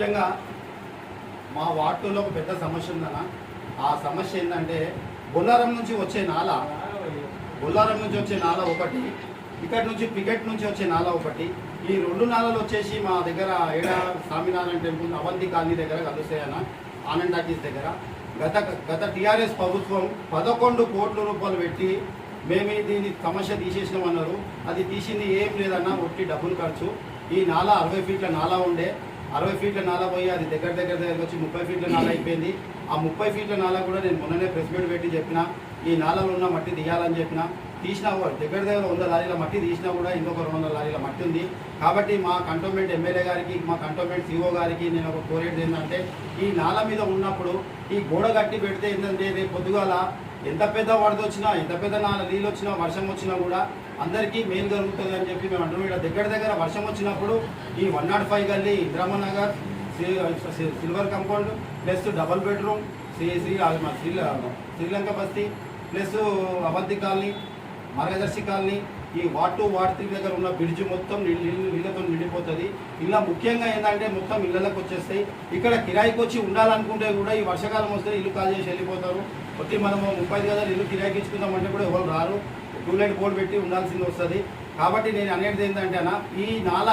ముఖ్యంగా మా వార్డులో ఒక పెద్ద సమస్య ఉందన్న. ఆ సమస్య ఏంటంటే బొల్లారం నుంచి వచ్చే నాల బొల్లారం నుంచి వచ్చే నాల ఒకటి ఇక్కడ నుంచి క్రికెట్ నుంచి వచ్చే నాల ఒకటి. ఈ రెండు నాలలు వచ్చేసి మా దగ్గర ఏడా స్వామినారాయణ టెంపుల్ అవంతి కాలనీ దగ్గర కలుస్తాయన్న ఆనంద్ టాకీస్ దగ్గర. గత గత టీఆర్ఎస్ ప్రభుత్వం పదకొండు కోట్ల రూపాయలు పెట్టి మేము దీని సమస్య తీసేసినామన్నారు. అది తీసింది ఏం లేదన్నా ఒట్టి డబ్బులు ఖర్చు. ఈ నాల అరవై ఫీట్ల నాల ఉండే. అరవై ఫీట్ల నాలా పోయి అది దగ్గర దగ్గర దగ్గరకు వచ్చి ముప్పై ఫీట్ల నాలా అయిపోయింది. ఆ ముప్పై ఫీట్ల నాల కూడా నేను మొన్ననే ప్రెస్ మీట్ పెట్టి చెప్పిన. ఈ నాలలో ఉన్న మట్టి తీయాలని చెప్పిన. తీసినా కూడా దగ్గర దగ్గర వంద లారీల మట్టి తీసినా కూడా ఇంకొక రెండు వందల లారీల మట్టి ఉంది. కాబట్టి మా కంటోన్మెంట్ ఎమ్మెల్యే గారికి మా కంటోన్మెంట్ సిఓ గారికి నేను ఒక కోరేది ఏంటంటే ఈ నాల మీద ఉన్నప్పుడు ఈ గోడ కట్టి పెడితే ఏంటంటే రేపు పొద్దుగాల ఎంత పెద్ద వరద వచ్చినా ఎంత పెద్ద నా నీళ్ళు వచ్చినా వర్షం వచ్చినా కూడా అందరికీ మేలు జరుగుతుంది అని చెప్పి మేము అంటున్నాం. ఇక్కడ దగ్గర దగ్గర వర్షం వచ్చినప్పుడు ఈ వన్ నాట్ ఫైవ్ గల్లీ Indiramma Nagar silver compound plus double bedroom Sri Sri మన శ్రీ శ్రీలంక బస్తీ plus Avanti colony Margadarsi colony ఈ వార్డ్ టూ వార్డ్ త్రీ దగ్గర ఉన్న బ్రిడ్జ్ మొత్తం నీళ్ళతో నిండిపోతుంది. ఇలా ముఖ్యంగా ఏంటంటే మొత్తం ఇళ్ళకి వచ్చేస్తాయి. ఇక్కడ కిరాయికి వచ్చి ఉండాలనుకుంటే కూడా ఈ వర్షాకాలం వస్తే ఇల్లు కాల్ చేసి వెళ్ళిపోతారు. వచ్చి మనము ముప్పై గదాలు ఇల్లు కిరాయికి ఇచ్చుకుందామంటే కూడా ఎవరు రారు. టూ లైట్ బోర్డు పెట్టి ఉండాల్సింది వస్తుంది. కాబట్టి నేను అనేది ఏంటంటే అన్న ఈ నాల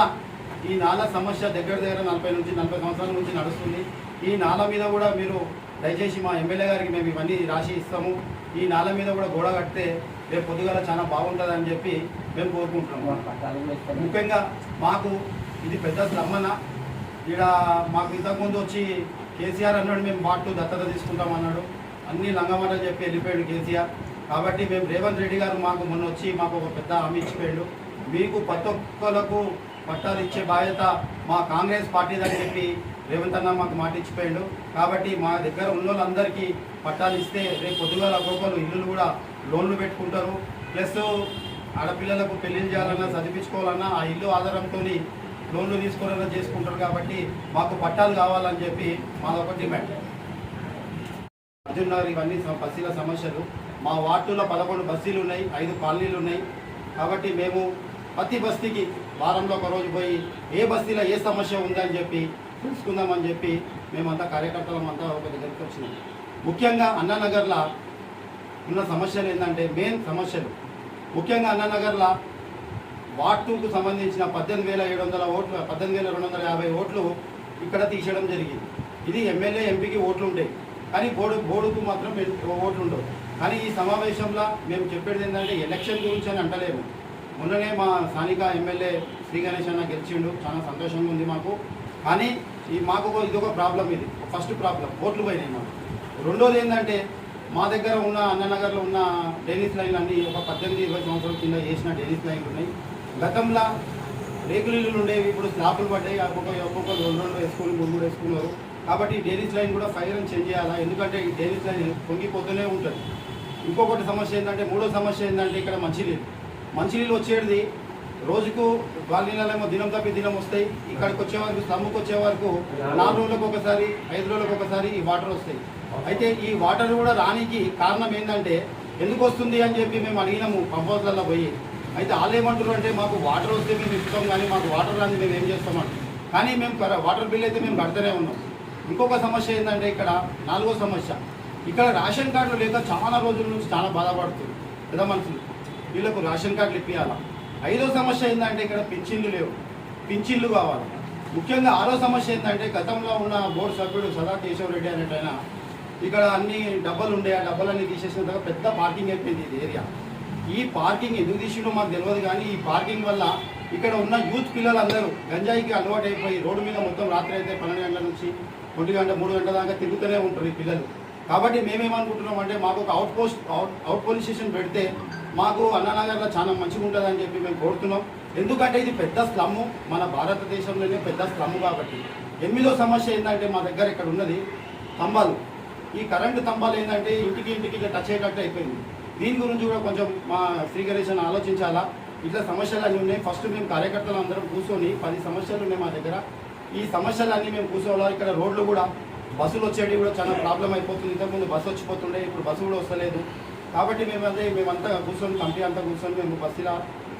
ఈ నాల సమస్య దగ్గర దగ్గర నలభై నుంచి నలభై సంవత్సరాల నుంచి నడుస్తుంది. ఈ నాల మీద కూడా మీరు దయచేసి మా ఎమ్మెల్యే గారికి మేము ఇవన్నీ రాసి ఇస్తాము. ఈ నాల మీద కూడా గోడ కడితే రేపు పొద్దుగాల చాలా బాగుంటుంది అని చెప్పి మేము కోరుకుంటున్నాము ముఖ్యంగా మాకు ఇది పెద్ద స్లమ్మన. ఇక్కడ మాకు ఇంతకుముందు వచ్చి కేసీఆర్ అన్నాడు మేము బాటు దత్తత తీసుకుంటాం అన్నాడు అన్ని లంగమని చెప్పి వెళ్ళిపోయాడు కేసీఆర్. కాబట్టి మేము రేవంత్ రెడ్డి గారు మాకు మొన్న వచ్చి మాకు ఒక పెద్ద హామీ ఇచ్చిపోయాడు. మీకు ప్రతి ఒక్కలకు పట్టాలు ఇచ్చే బాధ్యత మా కాంగ్రెస్ పార్టీదని చెప్పి రేవంత్ అన్న మాకు మాట ఇచ్చిపోయాడు. కాబట్టి మా దగ్గర ఉన్న వాళ్ళందరికీ పట్టాలు ఇస్తే రేపు పొద్దుగాల ఒక్కొక్కరు ఇల్లులు కూడా లోన్లు పెట్టుకుంటారు. ప్లస్ ఆడపిల్లలకు పెళ్ళిళ్ళు చేయాలన్నా చదివించుకోవాలన్నా ఆ ఇల్లు ఆధారంతో లోన్లు తీసుకోవాలన్నా చేసుకుంటారు కాబట్టి మాకు పట్టాలు కావాలని చెప్పి మాదొక డిమాండ్. అర్జున్ ఇవన్నీ బస్సీల సమస్యలు. మా వార్డులో పదకొండు బస్సీలు ఉన్నాయి ఐదు కాలనీలు ఉన్నాయి. కాబట్టి మేము ప్రతి బస్తీకి వారంలో ఒక రోజు పోయి ఏ బస్తీలో ఏ సమస్య ఉందని చెప్పి తెలుసుకుందామని చెప్పి మేమంతా కార్యకర్తలం అంతా ఒక దగ్గరికి వచ్చినాం. ముఖ్యంగా అన్నానగర్లో ఉన్న సమస్యలు ఏంటంటే మెయిన్ సమస్యలు. ముఖ్యంగా అన్నానగర్లో వార్డ్ టూకు సంబంధించిన పద్దెనిమిది వేల ఏడు వందల ఓట్లు పద్దెనిమిది వేల రెండు వందల యాభై ఓట్లు ఇక్కడ తీసేయడం జరిగింది. ఇది ఎమ్మెల్యే ఎంపీకి ఓట్లు ఉంటాయి కానీ బోర్డు బోర్డుకు మాత్రం ఓట్లు ఉండవు. కానీ ఈ సమావేశంలో మేము చెప్పేది ఏంటంటే ఎలక్షన్ గురించి అని అంటలేము. మొన్ననే మా స్థానిక ఎమ్మెల్యే శ్రీ గణేష్ అన్న గెలిచిండు. చాలా సంతోషంగా ఉంది మాకు. కానీ ఈ మాకు ఒక- ఇది ఒక ప్రాబ్లం ఇది. ఫస్ట్ ప్రాబ్లం ఓట్లు పోయినాయి మాకు. రెండోది ఏంటంటే మా దగ్గర ఉన్న అన్ననగర్లో ఉన్న డైనిస్ లైన్లు అన్నీ ఒక పద్దెనిమిది ఇరవై సంవత్సరాల కింద వేసిన డైనిస్ లైన్లు ఉన్నాయి. గతంలో రేకులు ఉండేవి ఇప్పుడు స్లాపులు పడ్డాయి. ఒక్కొక్క ఒక్కొక్క రెండు రెండు వేసుకొని మూడు మూడు వేసుకున్నారు. కాబట్టి ఈ లైన్ కూడా ఫైర్ అని చేంజ్ చేయాలా? ఎందుకంటే ఈ డైనిస్ లైన్ పొంగిపోతూనే ఉంటుంది. ఇంకొకటి సమస్య ఏంటంటే మూడో సమస్య ఏంటంటే ఇక్కడ మంచినీళ్ళు మంచినీళ్ళు వచ్చేది రోజుకు వాళ్ళ దినం తప్పి దినం వస్తాయి. ఇక్కడికి వచ్చే వరకు స్లమ్కి వచ్చే వరకు నాలుగు రోజులకు ఒకసారి ఐదు రోజులకు ఒకసారి ఈ వాటర్ వస్తాయి. అయితే ఈ వాటర్ కూడా రానికి కారణం ఏంటంటే ఎందుకు వస్తుంది అని చెప్పి మేము అడిగినాము పంప్ పోయి. అయితే వాళ్ళు ఏమంటారు అంటే మాకు వాటర్ వస్తే మేము ఇస్తాం కానీ మాకు వాటర్ రాని మేము ఏం చేస్తామంటే కానీ మేము వాటర్ బిల్ అయితే మేము కడుతూనే ఉన్నాం. ఇంకొక సమస్య ఏంటంటే ఇక్కడ నాలుగో సమస్య. ఇక్కడ రేషన్ కార్డులు లేక చాలా రోజుల నుంచి చాలా బాధపడుతుంది. పెద్ద మనుషులు. వీళ్ళకు రేషన్ కార్డులు ఇప్పియాలా? ఐదో సమస్య ఏంటంటే ఇక్కడ పింఛన్లు లేవు. పింఛన్లు కావాలి. ముఖ్యంగా ఆరో సమస్య ఏంటంటే గతంలో ఉన్న బోర్డు సభ్యుడు సదా కేశవ్ రెడ్డి అనేటైనా ఇక్కడ అన్ని డబ్బలు ఉండే ఆ డబ్బలన్నీ తీసేసిన తర్వాత పెద్ద పార్కింగ్ అయిపోయింది ఇది ఏరియా. ఈ పార్కింగ్ ఎందుకు తీసిండో మాకు తెలియదు కానీ ఈ పార్కింగ్ వల్ల ఇక్కడ ఉన్న యూత్ పిల్లలందరూ గంజాయికి అలవాటు అయిపోయి రోడ్డు మీద మొత్తం రాత్రి అయితే పన్నెండు గంటల నుంచి ఒంటి గంట మూడు గంటల దాకా తిరుగుతూనే ఉంటారు ఈ పిల్లలు. కాబట్టి మేమేమనుకుంటున్నాం అంటే మాకు ఒక out post out out police station పెడితే మాకు అన్నానగర్లో చాలా మంచిగా ఉంటుందని చెప్పి మేము కోరుతున్నాం. ఎందుకంటే ఇది పెద్ద స్లమ్ మన భారతదేశంలోనే పెద్ద స్లమ్ కాబట్టి. ఎనిమిదో సమస్య ఏంటంటే మా దగ్గర ఇక్కడ ఉన్నది స్తంభాలు ఈ కరెంటు స్తంభాలు ఏంటంటే ఇంటికి ఇంటికి ఇట్లా టచ్ అయ్యేటట్టు అయిపోయింది. దీని గురించి కూడా కొంచెం మా శ్రీ ఆలోచించాలా? ఇట్లా సమస్యలు అన్నీ ఉన్నాయి. ఫస్ట్ మేము కార్యకర్తలు అందరం కూర్చొని పది సమస్యలు ఉన్నాయి మా దగ్గర. ఈ సమస్యలన్నీ మేము కూర్చోవాలి? ఇక్కడ రోడ్లు కూడా బస్సులు వచ్చేవి కూడా చాలా ప్రాబ్లం అయిపోతుంది. ఇంతకుముందు బస్సు వచ్చిపోతుండే ఇప్పుడు బస్సు కూడా వస్తలేదు. కాబట్టి మేమంతా మేమంతా కూర్చొని కంపెనీ అంతా కూర్చొని మేము బస్సులా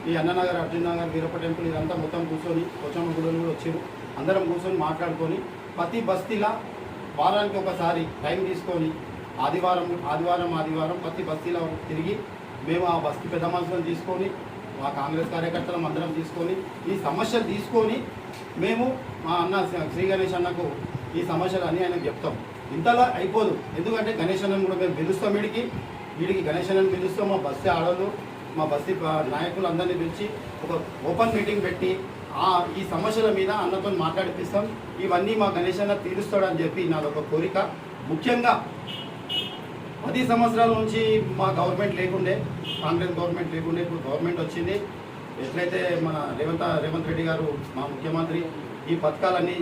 ఈ అన్ననగర్ అర్జున్ నగర్ వీరప్ప టెంపుల్ ఇదంతా మొత్తం కూర్చొని కొచ్చమ్మ గుడులు కూడా వచ్చారు. అందరం కూర్చొని మాట్లాడుకొని ప్రతి బస్తీలా వారానికి ఒకసారి టైం తీసుకొని ఆదివారం ఆదివారం ఆదివారం ప్రతి బస్తీలో తిరిగి మేము ఆ బస్తీ పెద్ద మనుషులను తీసుకొని మా కాంగ్రెస్ కార్యకర్తలం అందరం తీసుకొని ఈ సమస్యలు తీసుకొని మేము మా అన్న శ్రీ గణేష్ అన్నకు ఈ సమస్యలు అని ఆయనకు చెప్తాం. ఇంతలా అయిపోదు. ఎందుకంటే గణేష్ అన్నను కూడా మేము పిలుస్తాం వీడికి. వీడికి గణేష్ అన్నను పిలుస్తాం. మా బస్తీ ఆడలు మా బస్తీ నాయకులందరినీ పిలిచి ఒక ఓపెన్ మీటింగ్ పెట్టి ఆ ఈ సమస్యల మీద అన్నతో మాట్లాడిపిస్తాం. ఇవన్నీ మా గణేష్ అన్న తీరుస్తాడని చెప్పి నాదొక కోరిక. ముఖ్యంగా పది సంవత్సరాల నుంచి మా గవర్నమెంట్ లేకుండే కాంగ్రెస్ గవర్నమెంట్ లేకుండే ఇప్పుడు గవర్నమెంట్ వచ్చింది. ఎట్లయితే మన రేవంత్ రేవంత్ రెడ్డి గారు మా ముఖ్యమంత్రి ఈ పథకాలన్నీ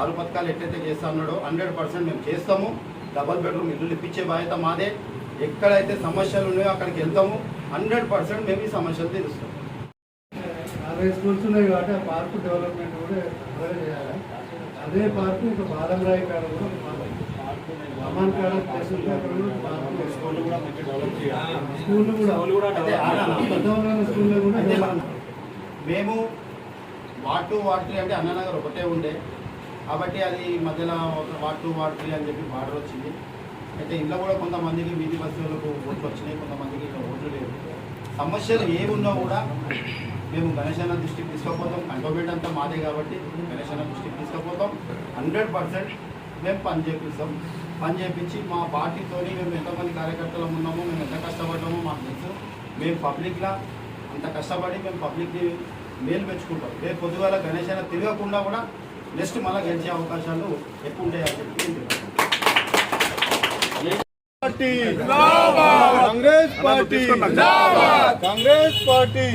ఆరు పథకాలు ఎట్లయితే చేస్తా ఉన్నాడో హండ్రెడ్ పర్సెంట్ మేము చేస్తాము. డబల్ బెడ్రూమ్ ఇల్లు ఇప్పించే బాధ్యత మాదే. ఎక్కడైతే సమస్యలు ఉన్నాయో అక్కడికి వెళ్తాము. హండ్రెడ్ పర్సెంట్ మేము ఈ సమస్యలు తీరుస్తాం. అరవై స్కూల్స్ ఉన్నాయి కాబట్టి ఆ పార్కు డెవలప్మెంట్ కూడా చేయాలి. అదే పార్కు ఇంకా బాలంరాయి కాడ కూడా కాడ స్కూల్లో కూడా మేము వార్డ్ టూ వార్డ్ త్రీ అంటే అన్ననగర్ ఒకటే ఉండే. కాబట్టి అది మధ్యలో ఒక వార్డ్ టూ వార్డ్ త్రీ అని చెప్పి బార్డర్ వచ్చింది. అయితే ఇంట్లో కూడా కొంతమందికి వీధి బస్సులకు ఓట్లు వచ్చినాయి కొంతమందికి ఓట్లు లేవు. సమస్యలు ఏమున్నా కూడా మేము గణేశన్న దృష్టికి తీసుకుపోతాం. కంటోన్మెంట్ అంతా మాదే కాబట్టి గణేశన్న దృష్టికి తీసుకుపోతాం. హండ్రెడ్ పర్సెంట్ మేము పని చేపిస్తాం. పని చేపించి మా పార్టీతోని మేము ఎంతమంది కార్యకర్తలు ఉన్నామో మేము ఎంత కష్టపడ్డామో మాకు తెలుసు. మేము పబ్లిక్లా అంత కష్టపడి మేము పబ్లిక్ని మేలు మెచ్చుకుంటాం. రేపు పొద్దుగాల గణేష్ అయినా తిరగకుండా కూడా నెక్స్ట్ మళ్ళీ గెలిచే అవకాశాలు ఎక్కువ ఉంటాయని చెప్పి party. Congress party. Congress party.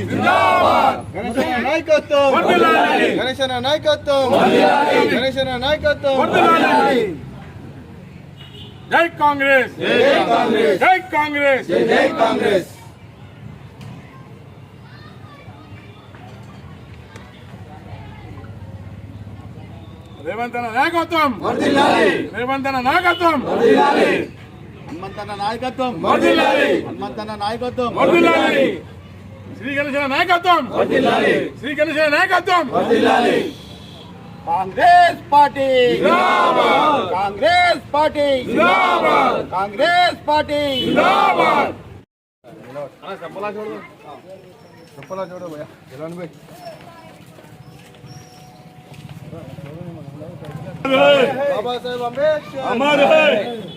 గణేశన నాయకత్వం. గణేశన నాయకత్వం. గణేశన నాయకత్వం. జై కాంగ్రెస్. జై కాంగ్రెస్. జై కాంగ్రెస్. జై కాంగ్రెస్. రేవంత్ అన్న నాయకత్వం. వర్ధిల్లాలి రేవంత్ అన్న నాయకత్వం. హనుమంతన్న నాయకత్వం. వర్ధిల్లాలి హనుమంతన్న నాయకత్వం. వర్ధిల్లాలి శ్రీ గణేశ నాయకత్వం. వర్ధిల్లాలి శ్రీ గణేశ నాయకత్వం. వర్ధిల్లాలి కాంగ్రెస్ పార్టీ. జిందాబాద్! కాంగ్రెస్ పార్టీ. జిందాబాద్! కాంగ్రెస్ పార్టీ. జిందాబాద్. చెప్పలా చూడ. భయ్యా. ఎలా పోయి బాబాసాహెబ్ అంబేద్కర్.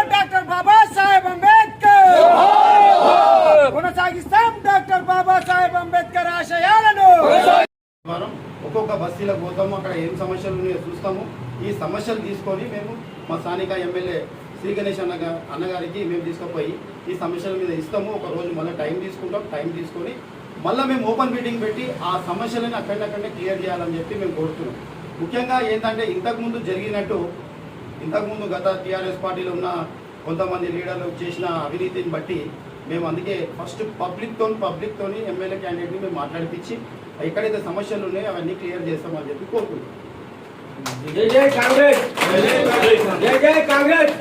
బస్తీలకు పోతాము అక్కడ ఏం సమస్యలు ఉన్నాయో చూస్తాము. ఈ సమస్యలు తీసుకొని మేము మా స్థానిక ఎమ్మెల్యే శ్రీ గణేష్ అన్నగా అన్నగారికి మేము తీసుకుపోయి ఈ సమస్యల మీద ఇస్తాము. ఒక రోజు మళ్ళీ టైం తీసుకుంటాం. టైం తీసుకొని మళ్ళీ మేము ఓపెన్ మీటింగ్ పెట్టి ఆ సమస్యలను అక్కడక్కడనే క్లియర్ చేయాలని చెప్పి మేము కోరుతున్నాం. ముఖ్యంగా ఏంటంటే ఇంతకుముందు జరిగినట్టు ఇంతకుముందు గత టీఆర్ఎస్ పార్టీలో ఉన్న కొంతమంది లీడర్లు చేసిన అవినీతిని బట్టి మేము అందుకే ఫస్ట్ పబ్లిక్తో పబ్లిక్తోని ఎమ్మెల్యే క్యాండిడేట్ని మేము మాట్లాడిపించి ఎక్కడైతే సమస్యలు ఉన్నాయో అవన్నీ క్లియర్ చేస్తామని చెప్పి కోరుకుంటున్నాం. జై జై కాంగ్రెస్! జై జై కాంగ్రెస్!